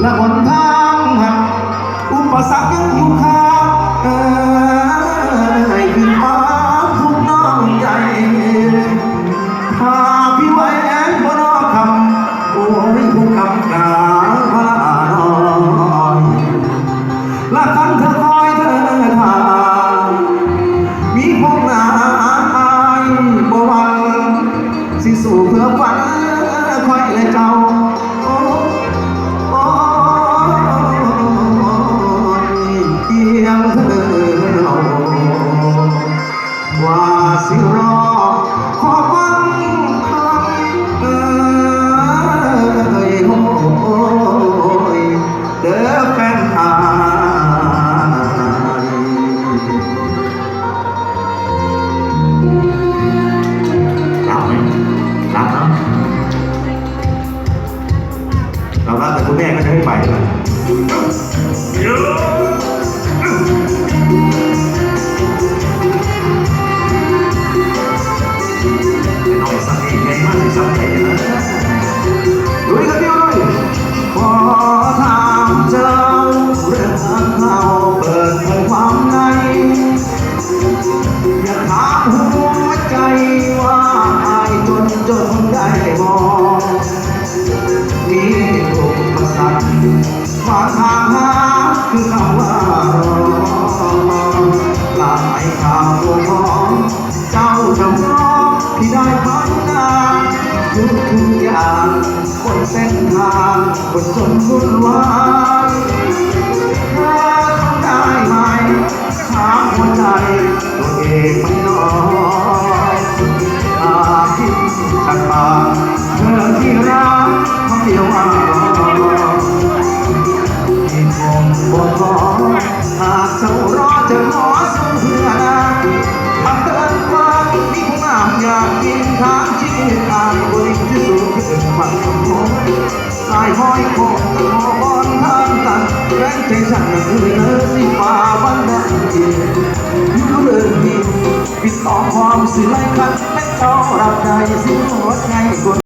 และหนทางหักอุปสรรคยังอยู่ข้างเอ่ยขึ้นมาทุกน้องใจถ้าพี่ไว้แอนบ่นอคำโอ้ยผู้คำกล่าวว่าน้อยและคันเธอคอยเธอทางมีพงนายบ่วังสิสู่เพื่อฝัน คอยและเจ้า แต่คุณแม่ก็จะไม่ไปแล้วน้องสักทีไงมากที่สักทีนะลุยกันเดียวเลยขอถามเจ้าเรื่องเขาเปิดเผยความในอย่าถามหัวใจว่าอายจนจนได้มอง ด้พัฒนาทุกทุกอย่างบนเส้นทางบนจนวุ่นวายเธอทำได้ไหมถามหัวใจตัวเองไม่น้อยอาคิดขัดปาเธอที่รักเขาเดียวอ่า ของสายห้อยคอตะขอบอนทางตันแรงใจฉันนั้นคือเธอสีฟ้าบันนั้นเองอยู่เรื่องนี้ปิดต่อความสิไลคันแม่เจ้ารับใจสิ้นหัวใจคน